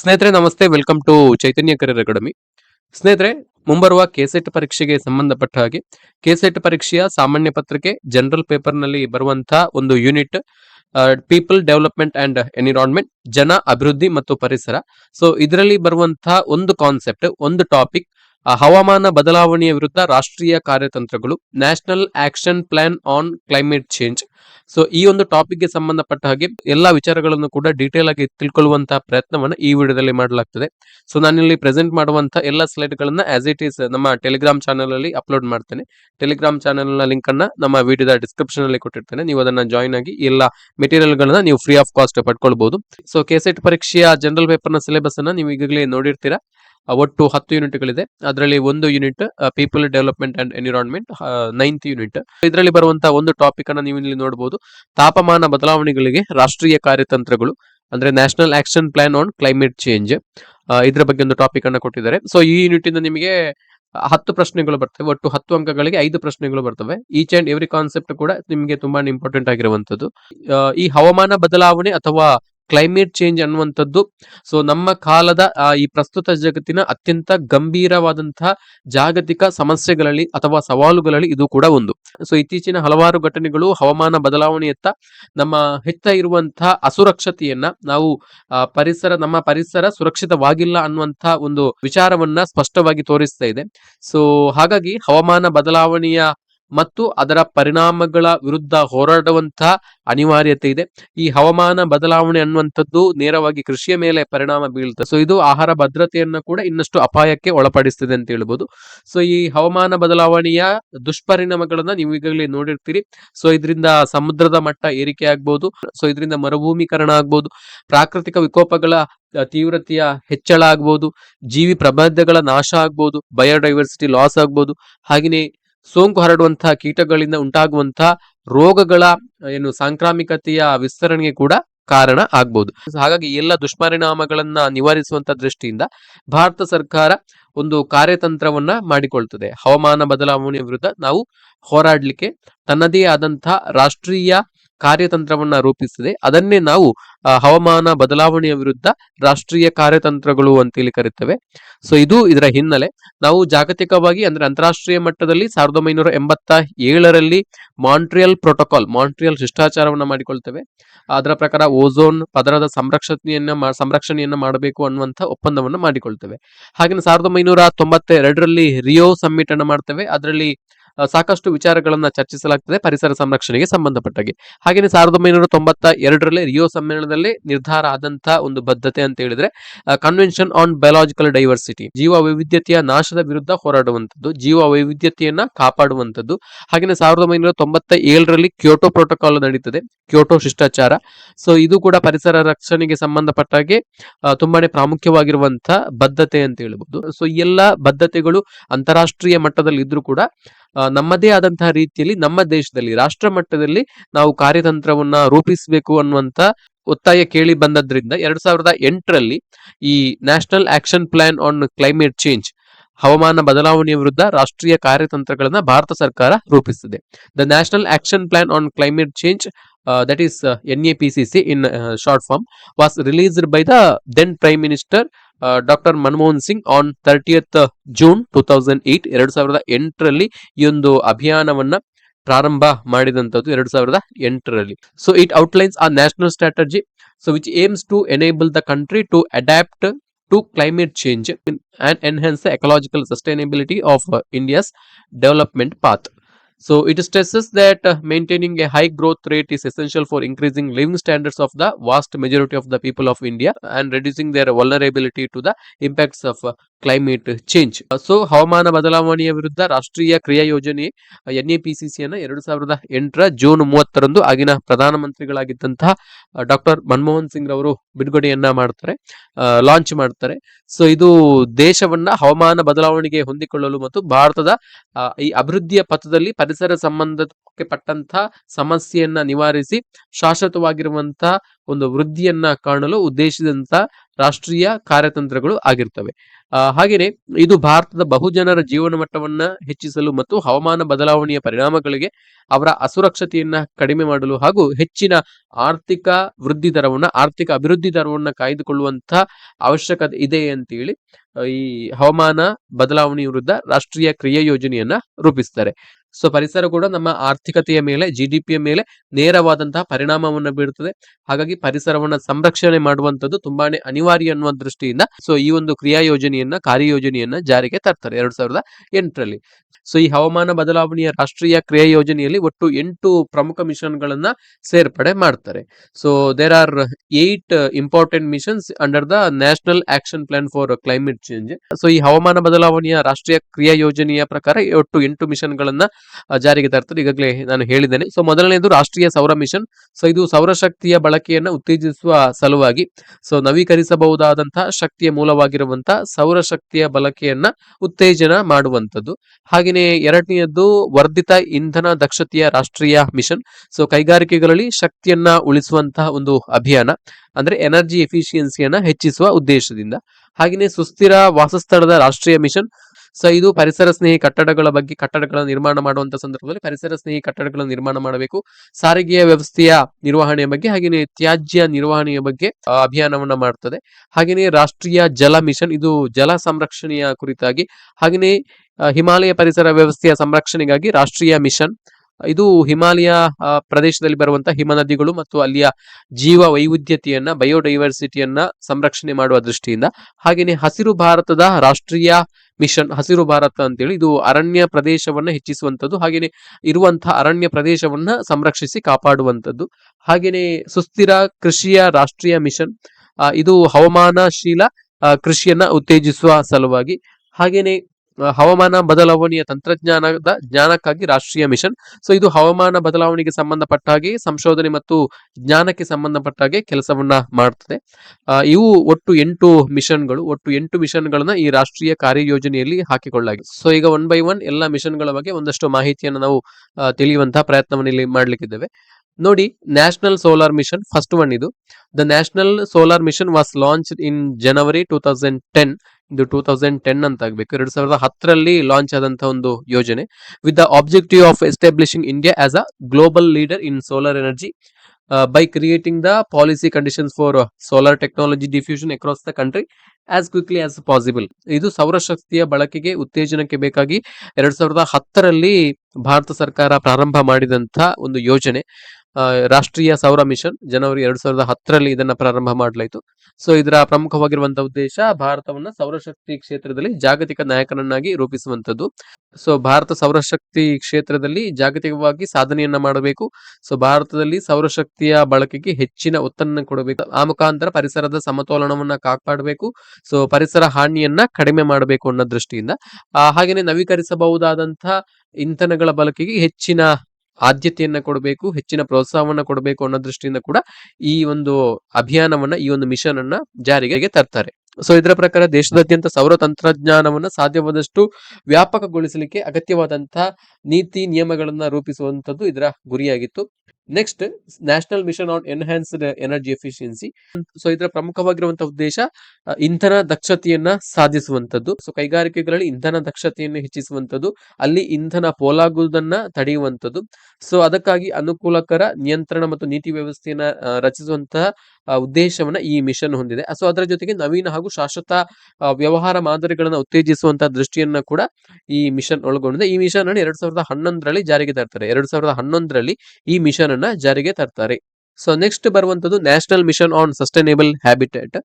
ಸ್ನೇಹಿತರೆ, ನಮಸ್ತೆ. Welcome to Chaitanya career academy ಸ್ನೇಹಿತರೆ, ಮುಂಬರುವ ಕೆಸೆಟ್ ಪರೀಕ್ಷೆಗೆ ಸಂಬಂಧಪಟ್ಟ ಹಾಗೆ ಕೆಸೆಟ್ ಪರೀಕ್ಷೆಯ ಸಾಮಾನ್ಯ ಪತ್ರಿಕೆ ಜನರಲ್ ಪೇಪರ್ನಲ್ಲಿ ಬರುವಂತಹ ಒಂದು unit people development and environment ಜನ ಅಭಿವೃದ್ಧಿ ಮತ್ತು ಪರಿಸರ. ಸೊ ಇದರಲ್ಲಿ ಬರುವಂತಹ ಒಂದು ಕಾನ್ಸೆಪ್ಟ್ ಒಂದು ಟಾಪಿಕ್ ಹವಾಮಾನ ಬದಲಾವಣೆಯ ವಿರುದ್ಧ ರಾಷ್ಟ್ರೀಯ ಕಾರ್ಯತಂತ್ರಗಳು national action plan on climate change so ಈ ಒಂದು ಟಾಪಿಕ್ಗೆ ಸಂಬಂಧಪಟ್ಟ ಹಾಗೆ ಎಲ್ಲಾ ವಿಚಾರಗಳನ್ನು ಕೂಡ ಡೀಟೇಲ್ ಆಗಿ ತಿಳ್ಕೊಳ್ಳುವಂತಹ ಪ್ರಯತ್ನವನ್ನು ಈ ವಿಡಿಯೋದಲ್ಲಿ ಮಾಡಲಾಗ್ತದೆ. ಸೊ ನಾನಿಲ್ಲಿ ಪ್ರೆಸೆಂಟ್ ಮಾಡುವಂತಹ ಎಲ್ಲ ಸ್ಲೈಡ್ ಗಳನ್ನ ಆಸ್ ಇಟ್ ಈಸ್ ನಮ್ಮ ಟೆಲಿಗ್ರಾಮ್ ಚಾನಲ್ ಅಲ್ಲಿ ಅಪ್ಲೋಡ್ ಮಾಡ್ತೇನೆ. ಟೆಲಿಗ್ರಾಮ್ ಚಾನಲ್ನ ಲಿಂಕ್ ಅನ್ನ ನಮ್ಮ ವಿಡಿಯೋದ ಡಿಸ್ಕ್ರಿಪ್ಷನ್ ಅಲ್ಲಿ ಕೊಟ್ಟಿರ್ತೇನೆ. ನೀವು ಅದನ್ನ ಜಾಯಿನ್ ಆಗಿ ಎಲ್ಲ ಮೆಟೀರಿಯಲ್ ಗಳನ್ನ ನೀವು ಫ್ರೀ ಆಫ್ ಕಾಸ್ಟ್ ಪಡ್ಕೊಳ್ಬಹುದು ಸೊ ಕೆಸೆಟ್ ಪರೀಕ್ಷೆಯ ಜನರಲ್ ಪೇಪರ್ನ ಸಿಲೆಬಸ್ ಅನ್ನ ನೀವು ಈಗಾಗಲೇ ನೋಡಿರ್ತೀರಾ. ಒಟ್ಟು ಹತ್ತು ಯೂನಿಟ್ಗಳಿದೆ. ಅದರಲ್ಲಿ ಒಂದು unit people development and environment ninth unit. ಇದರಲ್ಲಿ ಬರುವಂತಹ ಒಂದು ಟಾಪಿಕ್ ಅನ್ನ ನೀವು ಇಲ್ಲಿ ನೋಡಬಹುದು ತಾಪಮಾನ ಬದಲಾವಣೆಗಳಿಗೆ ರಾಷ್ಟ್ರೀಯ ಕಾರ್ಯತಂತ್ರಗಳು, ಅಂದ್ರೆ national action plan on climate change ಇದರ ಬಗ್ಗೆ ಒಂದು ಟಾಪಿಕ್ ಅನ್ನ ಕೊಟ್ಟಿದ್ದಾರೆ. ಸೊ ಈ ಯೂನಿಟ್ ಇಂದ ನಿಮಗೆ ಹತ್ತು ಪ್ರಶ್ನೆಗಳು ಬರ್ತವೆ. ಒಟ್ಟು ಹತ್ತು ಅಂಕಗಳಿಗೆ ಐದು ಪ್ರಶ್ನೆಗಳು ಬರ್ತವೆ. ಈಚ್ ಅಂಡ್ ಎವ್ರಿ ಕಾನ್ಸೆಪ್ಟ್ ಕೂಡ ನಿಮಗೆ ತುಂಬಾ ಇಂಪಾರ್ಟೆಂಟ್ ಆಗಿರುವಂತದ್ದು ಈ ಹವಾಮಾನ ಬದಲಾವಣೆ ಅಥವಾ ಕ್ಲೈಮೇಟ್ ಚೇಂಜ್ ಅನ್ನುವಂಥದ್ದು. ಸೊ ನಮ್ಮ ಕಾಲದ ಈ ಪ್ರಸ್ತುತ ಜಗತ್ತಿನ ಅತ್ಯಂತ ಗಂಭೀರವಾದಂತಹ ಜಾಗತಿಕ ಸಮಸ್ಯೆಗಳಲ್ಲಿ ಅಥವಾ ಸವಾಲುಗಳಲ್ಲಿ ಇದು ಕೂಡ ಒಂದು. ಸೊ ಇತ್ತೀಚಿನ ಹಲವಾರು ಘಟನೆಗಳು, ಹವಾಮಾನ ಬದಲಾವಣೆಯತ್ತ ನಮ್ಮ ಹೆಚ್ಚ ಇರುವಂತಹ ಅಸುರಕ್ಷತೆಯನ್ನ ನಾವು ಪರಿಸರ, ನಮ್ಮ ಪರಿಸರ ಸುರಕ್ಷಿತವಾಗಿಲ್ಲ ಅನ್ನುವಂತಹ ಒಂದು ವಿಚಾರವನ್ನ ಸ್ಪಷ್ಟವಾಗಿ ತೋರಿಸ್ತಾ ಇದೆ. ಸೊ ಹಾಗಾಗಿ ಹವಾಮಾನ ಬದಲಾವಣೆಯ ಮತ್ತು ಅದರ ಪರಿಣಾಮಗಳ ವಿರುದ್ಧ ಹೋರಾಡುವಂತಹ ಅನಿವಾರ್ಯತೆ ಇದೆ. ಈ ಹವಾಮಾನ ಬದಲಾವಣೆ ಅನ್ನುವಂಥದ್ದು ನೇರವಾಗಿ ಕೃಷಿಯ ಮೇಲೆ ಪರಿಣಾಮ ಬೀಳುತ್ತೆ ಸೊ ಇದು ಆಹಾರ ಭದ್ರತೆಯನ್ನು ಕೂಡ ಇನ್ನಷ್ಟು ಅಪಾಯಕ್ಕೆ ಒಳಪಡಿಸ್ತದೆ ಅಂತ ಹೇಳ್ಬೋದು. ಸೊ ಈ ಹವಾಮಾನ ಬದಲಾವಣೆಯ ದುಷ್ಪರಿಣಾಮಗಳನ್ನ ನೀವು ಈಗಾಗಲೇ ನೋಡಿರ್ತೀರಿ. ಸೊ ಇದರಿಂದ ಸಮುದ್ರದ ಮಟ್ಟ ಏರಿಕೆ ಆಗ್ಬೋದು. ಸೊ ಇದರಿಂದ ಮರುಭೂಮೀಕರಣ ಆಗ್ಬೋದು. ಪ್ರಾಕೃತಿಕ ವಿಕೋಪಗಳ ತೀವ್ರತೆಯ ಹೆಚ್ಚಳ ಆಗ್ಬೋದು. ಜೀವಿ ಪ್ರಬಂಧಗಳ ನಾಶ ಆಗ್ಬೋದು. ಬಯೋಡೈವರ್ಸಿಟಿ ಲಾಸ್ ಆಗ್ಬೋದು. ಹಾಗೆಯೇ ಸೋಂಕು ಹರಡುವಂತಹ ಕೀಟಗಳಿಂದ ಉಂಟಾಗುವಂತಹ ರೋಗಗಳ, ಏನು ಸಾಂಕ್ರಾಮಿಕತೆಯ ವಿಸ್ತರಣೆಗೆ ಕೂಡ ಕಾರಣ ಆಗ್ಬೋದು. ಹಾಗಾಗಿ ಎಲ್ಲ ದುಷ್ಪರಿಣಾಮಗಳನ್ನ ನಿವಾರಿಸುವಂತ ದೃಷ್ಟಿಯಿಂದ ಭಾರತ ಸರ್ಕಾರ ಒಂದು ಕಾರ್ಯತಂತ್ರವನ್ನ ಮಾಡಿಕೊಳ್ತದೆ. ಹವಾಮಾನ ಬದಲಾವಣೆಯ ವಿರುದ್ಧ ನಾವು ಹೋರಾಡ್ಲಿಕ್ಕೆ ತನ್ನದೇ ಆದಂತಹ ರಾಷ್ಟ್ರೀಯ ಕಾರ್ಯತಂತ್ರವನ್ನ ರೂಪಿಸ್ತದೆ. ಅದನ್ನೇ ನಾವು ಹವಾಮಾನ ಬದಲಾವಣೆಯ ವಿರುದ್ಧ ರಾಷ್ಟ್ರೀಯ ಕಾರ್ಯತಂತ್ರಗಳು ಅಂತೇಳಿ ಕರೀತೇವೆ. ಸೊ ಇದು ಇದರ ಹಿನ್ನೆಲೆ. ನಾವು ಜಾಗತಿಕವಾಗಿ ಅಂದ್ರೆ ಅಂತಾರಾಷ್ಟ್ರೀಯ ಮಟ್ಟದಲ್ಲಿ ಸಾವಿರದ ಒಂಬೈನೂರ ಎಂಬತ್ತ ಏಳರಲ್ಲಿ ಮಾಂಟ್ರಿಯಲ್ ಪ್ರೋಟೋಕಾಲ್ ಮಾಂಟ್ರಿಯಲ್ ಶಿಷ್ಟಾಚಾರವನ್ನು ಮಾಡಿಕೊಳ್ತೇವೆ. ಅದರ ಪ್ರಕಾರ ಓಝೋನ್ ಪದರದ ಸಂರಕ್ಷಣೆಯನ್ನ ಸಂರಕ್ಷಣೆಯನ್ನ ಮಾಡಬೇಕು ಅನ್ನುವಂಥ ಒಪ್ಪಂದವನ್ನು ಮಾಡಿಕೊಳ್ತೇವೆ. ಹಾಗೆ ಸಾವಿರದ ಒಂಬೈನೂರ ತೊಂಬತ್ತೆರಡರಲ್ಲಿ ರಿಯೋ ಸಮ್ಮಿಟ್ ಅನ್ನು ಮಾಡ್ತೇವೆ. ಅದರಲ್ಲಿ ಸಾಕಷ್ಟು ವಿಚಾರಗಳನ್ನ ಚರ್ಚಿಸಲಾಗ್ತದೆ ಪರಿಸರ ಸಂರಕ್ಷಣೆಗೆ ಸಂಬಂಧಪಟ್ಟಾಗೆ. ಹಾಗೆಯೇ ಸಾವಿರದ ಒಂಬೈನೂರ ತೊಂಬತ್ತ ಎರಡರಲ್ಲಿ ರಿಯೋ ಸಮ್ಮೇಳನದಲ್ಲಿ ನಿರ್ಧಾರ ಆದಂತಹ ಒಂದು ಬದ್ಧತೆ ಅಂತ ಹೇಳಿದ್ರೆ ಕನ್ವೆನ್ಷನ್ ಆನ್ ಬಯಾಲಜಿಕಲ್ ಡೈವರ್ಸಿಟಿ ಜೀವ ವೈವಿಧ್ಯತೆಯ ನಾಶದ ವಿರುದ್ಧ ಹೋರಾಡುವಂಥದ್ದು ಜೀವ ವೈವಿಧ್ಯತೆಯನ್ನ ಕಾಪಾಡುವಂಥದ್ದು. ಹಾಗೆಯೇ ಸಾವಿರದ ಒಂಬೈನೂರ ತೊಂಬತ್ತ ಏಳರಲ್ಲಿ ಕ್ಯೋಟೋ ಪ್ರೋಟೋಕಾಲ್ ನಡೀತದೆ ಕ್ಯೋಟೋ ಶಿಷ್ಟಾಚಾರ. ಸೊ ಇದು ಕೂಡ ಪರಿಸರ ರಕ್ಷಣೆಗೆ ಸಂಬಂಧಪಟ್ಟಾಗೆ ತುಂಬಾನೇ ಪ್ರಾಮುಖ್ಯವಾಗಿರುವಂತಹ ಬದ್ಧತೆ ಅಂತ ಹೇಳ್ಬೋದು. ಸೊ ಎಲ್ಲ ಬದ್ಧತೆಗಳು ಅಂತಾರಾಷ್ಟ್ರೀಯ ಮಟ್ಟದಲ್ಲಿ ಇದ್ರೂ ಕೂಡ ನಮ್ಮದೇ ಆದಂತಹ ರೀತಿಯಲ್ಲಿ ನಮ್ಮ ದೇಶದಲ್ಲಿ, ರಾಷ್ಟ್ರ ಮಟ್ಟದಲ್ಲಿ ನಾವು ಕಾರ್ಯತಂತ್ರವನ್ನ ರೂಪಿಸಬೇಕು ಅನ್ನುವಂತ ಒತ್ತಾಯ ಕೇಳಿ ಬಂದದ್ರಿಂದ ಎರಡ್ ಸಾವಿರದ ಎಂಟರಲ್ಲಿ ಈ national action plan on climate change ಹವಾಮಾನ ಬದಲಾವಣೆಯ ವಿರುದ್ಧ ರಾಷ್ಟ್ರೀಯ ಕಾರ್ಯತಂತ್ರಗಳನ್ನ ಭಾರತ ಸರ್ಕಾರ ರೂಪಿಸಿದೆ the national action plan on climate change that is N A P C C in short form was released by the then prime minister doctor Manmohan Singh on thirtieth June two thousand eight ಎರಡ್ ಸಾವಿರದ ಎಂಟರಲ್ಲಿ ಈ ಒಂದು ಅಭಿಯಾನವನ್ನ ಪ್ರಾರಂಭ ಮಾಡಿದಂಥದ್ದು ಎರಡ್ ಸಾವಿರದ ಎಂಟರಲ್ಲಿ so it outlines a national strategy so which aims to enable the country to adapt to climate change and enhance the ecological sustainability of India's development path. So it stresses that uh, maintaining a high growth rate is essential for increasing living standards of the vast majority of the people of India and reducing their vulnerability to the impacts of uh, change. Uh, ಹವಾಮಾನ ಬದಲಾವಣೆಯ ವಿರುದ್ಧ ರಾಷ್ಟ್ರೀಯ ಕ್ರಿಯಾ ಯೋಜನೆ N A P C ಸಿಯನ್ನು ಎರಡು ಸಾವಿರದ ಎಂಟರ ಜೂನ್ ಮೂವತ್ತರಂದು ಆಗಿನ ಪ್ರಧಾನಮಂತ್ರಿಗಳಾಗಿದ್ದಂತಹ ಡಾಕ್ಟರ್ ಮನಮೋಹನ್ ಸಿಂಗ್ ರವರು ಬಿಡುಗಡೆಯನ್ನ ಮಾಡ್ತಾರೆ ಲಾಂಚ್ ಮಾಡ್ತಾರೆ ಸೊ ಇದು ದೇಶವನ್ನ ಹವಾಮಾನ ಬದಲಾವಣೆಗೆ ಹೊಂದಿಕೊಳ್ಳಲು ಮತ್ತು ಭಾರತದ ಈ ಅಭಿವೃದ್ಧಿಯ ಪಥದಲ್ಲಿ ಪರಿಸರ ಸಂಬಂಧಕ್ಕೆ ಪಟ್ಟಂತ ಸಮಸ್ಯೆಯನ್ನ ನಿವಾರಿಸಿ ಶಾಶ್ವತವಾಗಿರುವಂತಹ ಒಂದು ವೃದ್ಧಿಯನ್ನ ಕಾಣಲು ಉದ್ದೇಶಿಸಿದಂತ ರಾಷ್ಟ್ರೀಯ ಕಾರ್ಯತಂತ್ರಗಳು ಆಗಿರ್ತವೆ. ಹಾಗೆಯೇ ಇದು ಭಾರತದ ಬಹುಜನರ ಜೀವನ ಮಟ್ಟವನ್ನ ಹೆಚ್ಚಿಸಲು ಮತ್ತು ಹವಾಮಾನ ಬದಲಾವಣೆಯ ಪರಿಣಾಮಗಳಿಗೆ ಅವರ ಅಸುರಕ್ಷತೆಯನ್ನ ಕಡಿಮೆ ಮಾಡಲು ಹಾಗೂ ಹೆಚ್ಚಿನ ಆರ್ಥಿಕ ವೃದ್ಧಿ ದರವನ್ನ ಆರ್ಥಿಕ ಅಭಿವೃದ್ಧಿ ದರವನ್ನ ಕಾಯ್ದುಕೊಳ್ಳುವಂತ ಅವಶ್ಯಕತೆ ಇದೆ ಅಂತೇಳಿ ಆ, ಈ ಹವಾಮಾನ ಬದಲಾವಣೆ ವಿರುದ್ಧ ರಾಷ್ಟ್ರೀಯ ಕ್ರಿಯಾ ಯೋಜನೆಯನ್ನ ರೂಪಿಸ್ತಾರೆ. ಸೊ ಪರಿಸರ ಕೂಡ ನಮ್ಮ ಆರ್ಥಿಕತೆಯ ಮೇಲೆ ಜಿ ಡಿ ಪಿಯ ಮೇಲೆ ನೇರವಾದಂತಹ ಪರಿಣಾಮವನ್ನು ಬೀರುತ್ತದೆ. ಹಾಗಾಗಿ ಪರಿಸರವನ್ನ ಸಂರಕ್ಷಣೆ ಮಾಡುವಂತದ್ದು ತುಂಬಾನೇ ಅನಿವಾರ್ಯ ಅನ್ನುವ ದೃಷ್ಟಿಯಿಂದ ಸೊ ಈ ಒಂದು ಕ್ರಿಯಾ ಯೋಜನೆಯನ್ನ ಕಾರ್ಯಯೋಜನೆಯನ್ನ ಜಾರಿಗೆ ತರ್ತಾರೆ ಎರಡ್ ಸಾವಿರದ ಎಂಟರಲ್ಲಿ. ಸೊ ಈ ಹವಾಮಾನ ಬದಲಾವಣೆಯ ರಾಷ್ಟ್ರೀಯ ಕ್ರಿಯಾ ಯೋಜನೆಯಲ್ಲಿ ಒಟ್ಟು ಎಂಟು ಪ್ರಮುಖ ಮಿಷನ್ ಗಳನ್ನ ಸೇರ್ಪಡೆ ಮಾಡ್ತಾರೆ. So there are eight important missions under the national action plan for climate change so ಈ ಹವಾಮಾನ ಬದಲಾವಣೆಯ ರಾಷ್ಟ್ರೀಯ ಕ್ರಿಯಾ ಯೋಜನೆಯ ಪ್ರಕಾರ ಒಟ್ಟು ಎಂಟು ಮಿಷನ್ಗಳನ್ನ ಗಳನ್ನ ಜಾರಿಗೆ ತರ್ತಾರೆ ಈಗಾಗಲೇ ನಾನು ಹೇಳಿದ್ದೇನೆ. ಸೊ ಮೊದಲನೇದು ರಾಷ್ಟ್ರೀಯ ಸೌರ ಮಿಷನ್. ಸೊ ಇದು ಸೌರಶಕ್ತಿಯ ಬಳಕೆಯನ್ನು ಉತ್ತೇಜಿಸುವ ಸಲುವಾಗಿ ಸೊ ನವೀಕರಿಸಬಹುದಾದಂತಹ ಶಕ್ತಿಯ ಮೂಲವಾಗಿರುವಂತಹ ಸೌರಶಕ್ತಿಯ ಬಳಕೆಯನ್ನ ಉತ್ತೇಜನ ಮಾಡುವಂತದ್ದು ಹಾಗೆಯೇ ಎರಡನೆಯದ್ದು ವರ್ಧಿತ ಇಂಧನ ದಕ್ಷತೆಯ ರಾಷ್ಟ್ರೀಯ ಮಿಷನ್. ಸೊ ಕೈಗಾರಿಕೆಗಳಲ್ಲಿ ಶಕ್ತಿಯನ್ನ ಉಳಿಸುವಂತಹ ಒಂದು ಅಭಿಯಾನ. ಅಂದ್ರೆ ಎನರ್ಜಿ ಎಫಿಷಿಯನ್ಸಿಯನ್ನ ಹೆಚ್ಚಿಸುವ ಉದ್ದೇಶದಿಂದ. ಹಾಗೆಯೇ ಸುಸ್ಥಿರ ವಾಸಸ್ಥಳದ ರಾಷ್ಟ್ರೀಯ ಮಿಷನ್ ಸೊ ಇದು ಪರಿಸರ ಸ್ನೇಹಿ ಕಟ್ಟಡಗಳ ಬಗ್ಗೆ ಕಟ್ಟಡಗಳ ನಿರ್ಮಾಣ ಮಾಡುವಂತ ಸಂದರ್ಭದಲ್ಲಿ ಪರಿಸರ ಸ್ನೇಹಿ ಕಟ್ಟಡಗಳ ನಿರ್ಮಾಣ ಮಾಡಬೇಕು. ಸಾರಿಗೆಯ ವ್ಯವಸ್ಥೆಯ ನಿರ್ವಹಣೆಯ ಬಗ್ಗೆ ಹಾಗೆಯೇ ತ್ಯಾಜ್ಯ ನಿರ್ವಹಣೆಯ ಬಗ್ಗೆ ಅಭಿಯಾನವನ್ನು ಮಾಡ್ತದೆ. ಹಾಗೆಯೇ ರಾಷ್ಟ್ರೀಯ ಜಲ ಮಿಷನ್, ಇದು ಜಲ ಸಂರಕ್ಷಣೆಯ ಕುರಿತಾಗಿ ಹಾಗೆಯೇ ಹಿಮಾಲಯ ಪರಿಸರ ವ್ಯವಸ್ಥೆಯ ಸಂರಕ್ಷಣೆಗಾಗಿ ರಾಷ್ಟ್ರೀಯ ಮಿಷನ್ ಇದು ಹಿಮಾಲಯ ಪ್ರದೇಶದಲ್ಲಿ ಬರುವಂತಹ ಹಿಮನದಿಗಳು ಮತ್ತು ಅಲ್ಲಿಯ ಜೀವ ವೈವಿಧ್ಯತೆಯನ್ನ ಬಯೋಡೈವರ್ಸಿಟಿಯನ್ನ ಸಂರಕ್ಷಣೆ ಮಾಡುವ ದೃಷ್ಟಿಯಿಂದ ಹಾಗೆಯೇ ಹಸಿರು ಭಾರತದ ರಾಷ್ಟ್ರೀಯ ಮಿಷನ್ ಹಸಿರು ಭಾರತ ಅಂತೇಳಿ ಇದು ಅರಣ್ಯ ಪ್ರದೇಶವನ್ನ ಹೆಚ್ಚಿಸುವಂತದ್ದು ಹಾಗೆಯೇ ಇರುವಂತಹ ಅರಣ್ಯ ಪ್ರದೇಶವನ್ನ ಸಂರಕ್ಷಿಸಿ ಕಾಪಾಡುವಂತದ್ದು ಹಾಗೆಯೇ ಸುಸ್ಥಿರ ಕೃಷಿಯ ರಾಷ್ಟ್ರೀಯ ಮಿಷನ್ ಇದು ಹವಾಮಾನಶೀಲ ಕೃಷಿಯನ್ನ ಉತ್ತೇಜಿಸುವ ಸಲುವಾಗಿ ಹಾಗೆಯೇ ಆ, ಹವಾಮಾನ ಬದಲಾವಣೆಯ ತಂತ್ರಜ್ಞಾನದ ಜ್ಞಾನಕ್ಕಾಗಿ ರಾಷ್ಟ್ರೀಯ ಮಿಷನ್. ಸೊ ಇದು ಹವಾಮಾನ ಬದಲಾವಣೆಗೆ ಸಂಬಂಧಪಟ್ಟ ಹಾಗೆ, ಸಂಶೋಧನೆ ಮತ್ತು ಜ್ಞಾನಕ್ಕೆ ಸಂಬಂಧಪಟ್ಟ ಹಾಗೆ ಕೆಲಸವನ್ನ ಮಾಡುತ್ತದೆ ಇವು ಒಟ್ಟು ಎಂಟು ಮಿಷನ್ಗಳು, ಒಟ್ಟು ಎಂಟು ಮಿಷನ್ಗಳನ್ನ ಈ ರಾಷ್ಟ್ರೀಯ ಕಾರ್ಯಯೋಜನೆಯಲ್ಲಿ ಹಾಕಿಕೊಳ್ಳಲಾಗಿದೆ. ಸೊ ಈಗ ಒನ್ ಬೈ ಒನ್ ಎಲ್ಲ ಮಿಷನ್ಗಳ ಬಗ್ಗೆ ಒಂದಷ್ಟು ಮಾಹಿತಿಯನ್ನು ನಾವು ತಿಳಿಯುವಂತಹ ಪ್ರಯತ್ನವನ್ನು ಇಲ್ಲಿ ಮಾಡ್ಲಿಕ್ಕಿದ್ದೇವೆ. ನೋಡಿ, national solar mission first one ಇದು. The national solar mission was launch in January two thousand ten ಇದು ಟೂ ತೌಸಂಡ್ ಟೆನ್ ಅಂತ ಆಗಬೇಕು ಎರಡ್ ಸಾವಿರದ ಹತ್ತರಲ್ಲಿ ಲಾಂಚ್ ಆದಂತಹ ಒಂದು ಯೋಜನೆ. With the objective of establishing India as a global leader in solar energy by creating the policy conditions for solar technology diffusion across the country as quickly as possible ಇದು ಸೌರಶಕ್ತಿಯ ಬಳಕೆಗೆ ಉತ್ತೇಜನಕ್ಕೆ ಬೇಕಾಗಿ ಎರಡ್ ಸಾವಿರದ ಹತ್ತರಲ್ಲಿ ಭಾರತ ಸರ್ಕಾರ ಪ್ರಾರಂಭ ಮಾಡಿದಂತ ಒಂದು ಯೋಜನೆ. ರಾಷ್ಟ್ರೀಯ ಸೌರ ಮಿಷನ್ ಜನವರಿ ಎರಡ್ ಸಾವಿರದ ಹತ್ತರಲ್ಲಿ ಇದನ್ನ ಪ್ರಾರಂಭ ಮಾಡಲಾಯಿತು. ಸೊ ಇದರ ಪ್ರಮುಖವಾಗಿರುವಂತಹ ಉದ್ದೇಶ ಭಾರತವನ್ನ ಸೌರಶಕ್ತಿ ಕ್ಷೇತ್ರದಲ್ಲಿ ಜಾಗತಿಕ ನಾಯಕನನ್ನಾಗಿ ರೂಪಿಸುವಂತದ್ದು ಸೊ ಭಾರತ ಸೌರಶಕ್ತಿ ಕ್ಷೇತ್ರದಲ್ಲಿ ಜಾಗತಿಕವಾಗಿ ಸಾಧನೆಯನ್ನ ಮಾಡಬೇಕು. ಸೊ ಭಾರತದಲ್ಲಿ ಸೌರಶಕ್ತಿಯ ಬಳಕೆಗೆ ಹೆಚ್ಚಿನ ಒತ್ತನ್ನು ಕೊಡಬೇಕು. ಆ ಮುಖಾಂತರ ಪರಿಸರದ ಸಮತೋಲನವನ್ನ ಕಾಪಾಡಬೇಕು. ಸೊ ಪರಿಸರ ಹಾನಿಯನ್ನ ಕಡಿಮೆ ಮಾಡಬೇಕು ಅನ್ನೋ ದೃಷ್ಟಿಯಿಂದ. ಹಾಗೇನೆ ನವೀಕರಿಸಬಹುದಾದಂತಹ ಇಂಧನಗಳ ಬಳಕೆಗೆ ಹೆಚ್ಚಿನ ಆದ್ಯತೆಯನ್ನ ಕೊಡಬೇಕು, ಹೆಚ್ಚಿನ ಪ್ರೋತ್ಸಾಹವನ್ನ ಕೊಡಬೇಕು ಅನ್ನೋ ದೃಷ್ಟಿಯಿಂದ ಕೂಡ ಈ ಒಂದು ಅಭಿಯಾನವನ್ನ, ಈ ಒಂದು ಮಿಷನ್ ಅನ್ನ ಜಾರಿಗೆ ತರ್ತಾರೆ. ಸೊ ಇದರ ಪ್ರಕಾರ ದೇಶದಾದ್ಯಂತ ಸೌರ ತಂತ್ರಜ್ಞಾನವನ್ನ ಸಾಧ್ಯವಾದಷ್ಟು ವ್ಯಾಪಕಗೊಳಿಸಲಿಕ್ಕೆ ಅಗತ್ಯವಾದಂತಹ ನೀತಿ ನಿಯಮಗಳನ್ನ ರೂಪಿಸುವಂತದ್ದು ಇದರ ಗುರಿಯಾಗಿತ್ತು. Next national mission on enhanced energy efficiency so ಇದರ ಪ್ರಮುಖವಾಗಿರುವಂತಹ ಉದ್ದೇಶ ಇಂಧನ ದಕ್ಷತೆಯನ್ನ ಸಾಧಿಸುವಂತದ್ದು ಸೊ ಕೈಗಾರಿಕೆಗಳಲ್ಲಿ ಇಂಧನ ದಕ್ಷತೆಯನ್ನು ಹೆಚ್ಚಿಸುವಂತದ್ದು ಅಲ್ಲಿ ಇಂಧನ ಪೋಲಾಗುವುದನ್ನ ತಡೆಯುವಂತದ್ದು ಸೊ ಅದಕ್ಕಾಗಿ ಅನುಕೂಲಕರ ನಿಯಂತ್ರಣ ಮತ್ತು ನೀತಿ ವ್ಯವಸ್ಥೆಯನ್ನ ರಚಿಸುವಂತಹ ಉದ್ದೇಶವನ್ನ ಈ ಮಿಷನ್ ಹೊಂದಿದೆ. ಸೊ ಅದರ ಜೊತೆಗೆ ನವೀನ ಹಾಗೂ ಶಾಶ್ವತ ವ್ಯವಹಾರ ಮಾದರಿಗಳನ್ನ ಉತ್ತೇಜಿಸುವಂತಹ ದೃಷ್ಟಿಯನ್ನ ಕೂಡ ಈ ಮಿಷನ್ ಒಳಗೊಂಡಿದೆ. ಈ ಮಿಷನ್ ಅನ್ನು ಎರಡ್ ಸಾವಿರದ ಹನ್ನೊಂದರಲ್ಲಿ ಜಾರಿಗೆ ತರ್ತಾರೆ. ಎರಡ್ ಸಾವಿರದ ಹನ್ನೊಂದರಲ್ಲಿ ಈ ಮಿಷನ್ ಅನ್ನ ಜಾರಿಗೆ ತರ್ತಾರೆ. ಸೊ ನೆಕ್ಸ್ಟ್ ಬರುವಂತದ್ದು national mission on sustainable habitat.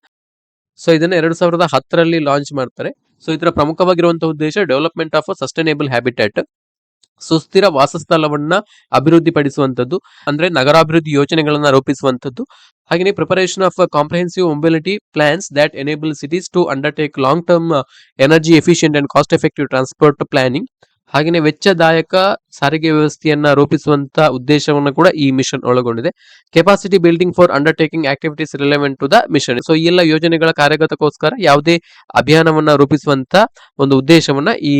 So ಇದನ್ನ ಎರಡ್ ಸಾವಿರದ ಹತ್ತರಲ್ಲಿ ಲಾಂಚ್ ಮಾಡ್ತಾರೆ. ಸೊ ಇದರ ಪ್ರಮುಖವಾಗಿರುವಂತಹ ಉದ್ದೇಶ ಡೆವಲಪ್ಮೆಂಟ್ ಆಫ್ ಸಸ್ಟೈನೇಬಲ್ ಹ್ಯಾಬಿಟೇಟ್. ಸುಸ್ಥಿರ ವಾಸಸ್ಥಳವನ್ನ ಅಭಿವೃದ್ಧಿಪಡಿಸುವಂತದ್ದು ಅಂದ್ರೆ ನಗರಾಭಿವೃದ್ಧಿ ಯೋಜನೆಗಳನ್ನ ರೂಪಿಸುವಂತದ್ದು ಹಾಗೆಯೇ preparation of comprehensive mobility plans that enable cities to undertake long term energy efficient and cost effective transport planning ಹಾಗೆಯೇ ವೆಚ್ಚದಾಯಕ ಸಾರಿಗೆ ವ್ಯವಸ್ಥೆಯನ್ನ ರೂಪಿಸುವಂತ ಉದ್ದೇಶವನ್ನು ಕೂಡ ಈ ಮಿಷನ್ ಒಳಗೊಂಡಿದೆ. Capacity building for undertaking activities relevant to the mission so ಈ ಎಲ್ಲ ಯೋಜನೆಗಳ ಕಾರ್ಯಗತಕ್ಕೋಸ್ಕರ ಯಾವುದೇ ಅಭಿಯಾನವನ್ನ ರೂಪಿಸುವಂತ ಒಂದು ಉದ್ದೇಶವನ್ನ ಈ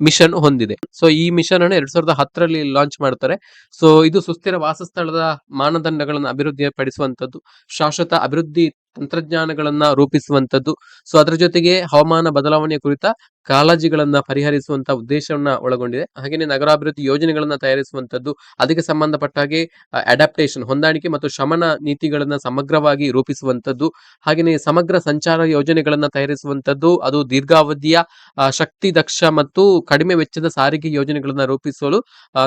ಮಿಷನ್ ಹೊಂದಿದೆ. ಸೊ ಈ ಮಿಷನ್ ಅನ್ನು ಎರಡ್ ಸಾವಿರದ ಹತ್ತರಲ್ಲಿ ಲಾಂಚ್ ಮಾಡ್ತಾರೆ. ಸೊ ಇದು ಸುಸ್ಥಿರ ವಾಸಸ್ಥಳದ ಮಾನದಂಡಗಳನ್ನು ಅಭಿವೃದ್ಧಿ ಪಡಿಸುವಂತದ್ದು ಶಾಶ್ವತ ಅಭಿವೃದ್ಧಿ ತಂತ್ರಜ್ಞಾನಗಳನ್ನ ರೂಪಿಸುವಂತದ್ದು ಸೊ ಅದರ ಜೊತೆಗೆ ಹವಾಮಾನ ಬದಲಾವಣೆಯ ಕುರಿತ ಕಾಳಜಿಗಳನ್ನ ಪರಿಹರಿಸುವಂತ ಉದ್ದೇಶವನ್ನ ಒಳಗೊಂಡಿದೆ. ಹಾಗೆಯೇ ನಗರಾಭಿವೃದ್ಧಿ ಯೋಜನೆಗಳನ್ನ ತಯಾರಿಸುವಂತದ್ದು ಅದಕ್ಕೆ ಸಂಬಂಧಪಟ್ಟ ಹಾಗೆ ಅಡಾಪ್ಟೇಷನ್ ಹೊಂದಾಣಿಕೆ ಮತ್ತು ಶಮನ ನೀತಿಗಳನ್ನ ಸಮಗ್ರವಾಗಿ ರೂಪಿಸುವಂತದ್ದು. ಹಾಗೆಯೇ ಸಮಗ್ರ ಸಂಚಾರ ಯೋಜನೆಗಳನ್ನ ತಯಾರಿಸುವಂತದ್ದು, ಅದು ದೀರ್ಘಾವಧಿಯ ಶಕ್ತಿ ದಕ್ಷ ಮತ್ತು ಕಡಿಮೆ ವೆಚ್ಚದ ಸಾರಿಗೆ ಯೋಜನೆಗಳನ್ನ ರೂಪಿಸಲು